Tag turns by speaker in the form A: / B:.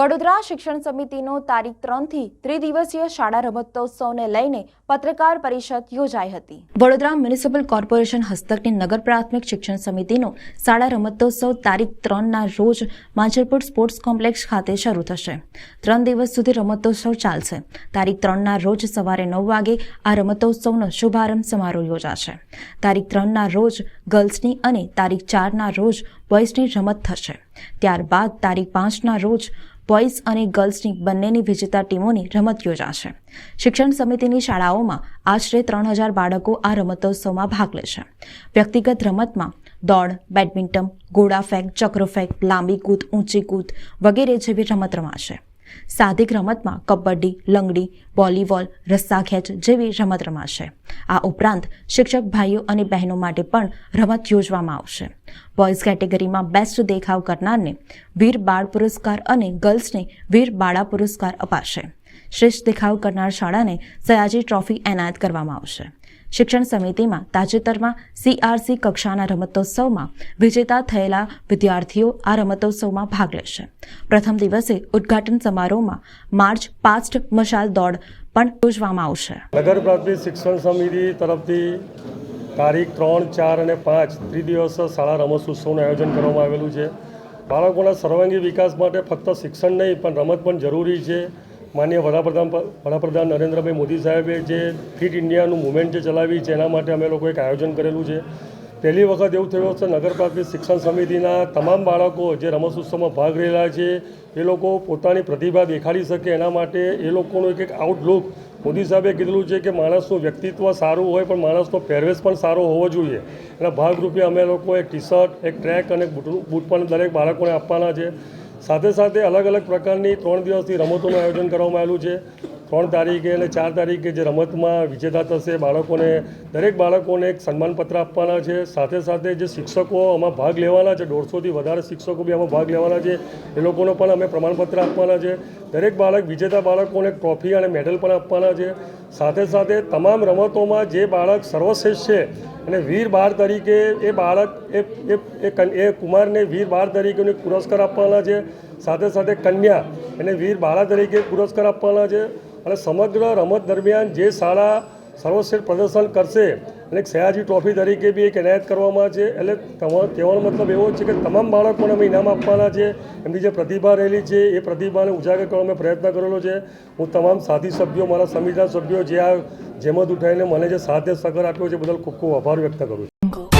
A: વડોદરા શિક્ષણ સમિતિનો તારીખ ત્રણથી ત્રિદિવસીય શાળા રમતોત્સવને લઈને પત્રકાર પરિષદ યોજાઈ હતી. વડોદરા મ્યુનિસિપલ કોર્પોરેશન હસ્તકની નગર પ્રાથમિક શિક્ષણ સમિતિનો શાળા રમતોત્સવ તારીખ ત્રણના રોજ માંજરપુર સ્પોર્ટ્સ કોમ્પ્લેક્સ ખાતે શરૂ થશે. ત્રણ દિવસ સુધી રમતોત્સવ ચાલશે. તારીખ ત્રણના રોજ સવારે નવ વાગે આ રમતોત્સવનો શુભારંભ સમારોહ યોજાશે. તારીખ ત્રણના રોજ ગર્લ્સની અને તારીખ ચારના રોજ બોયઝની રમત થશે. ત્યારબાદ તારીખ પાંચના રોજ બોયઝ અને ગર્લ્સની બંનેની વિજેતા ટીમોની રમત યોજાશે. શિક્ષણ સમિતિની શાળાઓમાં આશરે ત્રણ હજાર બાળકો આ રમતોત્સવમાં ભાગ લેશે. વ્યક્તિગત રમતમાં દોડ, બેડમિન્ટન, ગોળા ફેંક, ચક્ર ફેંક, લાંબી કૂદ, ઊંચી કૂદ વગેરે જેવી રમત રમાશે. સાહજિક રમતમાં કબડ્ડી, લંગડી, વોલીબોલ રસ્સા ખેંચ જેવી રમત રમાશે. આ ઉપરાંત શિક્ષક ભાઈઓ અને બહેનો માટે પણ રમત યોજવામાં આવશે. બોયઝ કેટેગરીમાં બેસ્ટ દેખાવ કરનારને વીર બાળ પુરસ્કાર અને ગર્લ્સને વીર બાળા પુરસ્કાર અપાશે. શ્રેષ્ઠ દેખાવ કરનાર શાળાને સયાજી ટ્રોફી એનાયત કરવામાં આવશે. શિક્ષણ સમિતિમાં તાજેતરમાં સીઆરસી કક્ષાના રમતોત્સવમાં વિજેતા થયેલા વિદ્યાર્થીઓ આ રમતોત્સવમાં ભાગ લેશે. પ્રથમ દિવસે ઉદ્ઘાટન સમારોહમાં માર્ચ પાસ્ટ મશાલ દોડ પણ યોજવામાં આવશે.
B: નગર પ્રાથમિક શિક્ષણ સમિતિ તરફથી તારીખ ત્રણ, ચાર અને પાંચ ત્રિદિવસ શાળા રમતોત્સવનું આયોજન કરવામાં આવેલું છે. બાળકોના સર્વાંગી વિકાસ માટે ફક્ત શિક્ષણ નહીં, પણ રમત પણ જરૂરી છે. માનનીય વડાપ્રધાન વડાપ્રધાન નરેન્દ્રભાઈ મોદી સાહેબે જે ફિટ ઇન્ડિયાનું મુવમેન્ટ જે ચલાવી છે, એના માટે અમે લોકો એક આયોજન કરેલું છે. પહેલી વખત એવું થયું છે નગરપાલિક શિક્ષણ સમિતિના તમામ બાળકો જે રમતોત્સવમાં ભાગ રહેલા છે, એ લોકો પોતાની પ્રતિભા દેખાડી શકે એના માટે એ લોકોનું એક એક આઉટલુક મોદી સાહેબે કીધેલું છે કે માણસનું વ્યક્તિત્વ સારું હોય, પણ માણસનો પહેરવેશ પણ સારો હોવો જોઈએ. એના ભાગરૂપે અમે લોકો એક ટી શર્ટ એક ટ્રેક અને બૂટ બૂટ પણ દરેક બાળકોને આપવાના છે. સાથે સાથે અલગ અલગ પ્રકારની ત્રણ દિવસથી રમતોનું આયોજન કરવામાં આવેલું છે. ત્રણ તારીખે અને ચાર તારીખે જે રમતમાં વિજેતા થશે બાળકોને, દરેક બાળકોને એક સન્માનપત્ર આપવાના છે. સાથે સાથે જે શિક્ષકો આમાં ભાગ લેવાના છે, દોઢસોથી વધારે શિક્ષકો બી આમાં ભાગ લેવાના છે. એ લોકોનો પણ અમે પ્રમાણપત્ર આપવાના છે. દરેક બાળક, વિજેતા બાળકોને ટ્રોફી અને મેડલ પણ આપવાના છે. સાથે સાથે તમામ રમતોમાં જે બાળક સર્વશ્રેષ્ઠ છે અને વીર બાળ તરીકે એ બાળક, એ એ એ કુમારને વીર બાળ તરીકેનો પુરસ્કાર આપવાના છે. સાથે સાથે કન્યા એને વીર બાળા તરીકે પુરસ્કાર આપવાના છે. અને સમગ્ર રમત દરમિયાન જે શાળા સર્વશ્રેષ્ઠ પ્રદર્શન કરશે. એક સયાજી ટ્રોફી તરીકે બી એક એનાયત કરવામાં છે. એટલે કહેવાનો મતલબ એવો છે કે તમામ બાળકોને અમે ઇનામ આપવાના છે. એમની જે પ્રતિભા રહેલી છે, એ પ્રતિભાને ઉજાગર કરવા અમે પ્રયત્ન કરેલો છે. હું તમામ સાથી સભ્યો, મારા સમિતિના સભ્યો જે આ જેમત ઉઠાવીને મને જે સાથ સહકાર આપ્યો છે બદલ ખૂબ ખૂબ આભાર વ્યક્ત કરું છું.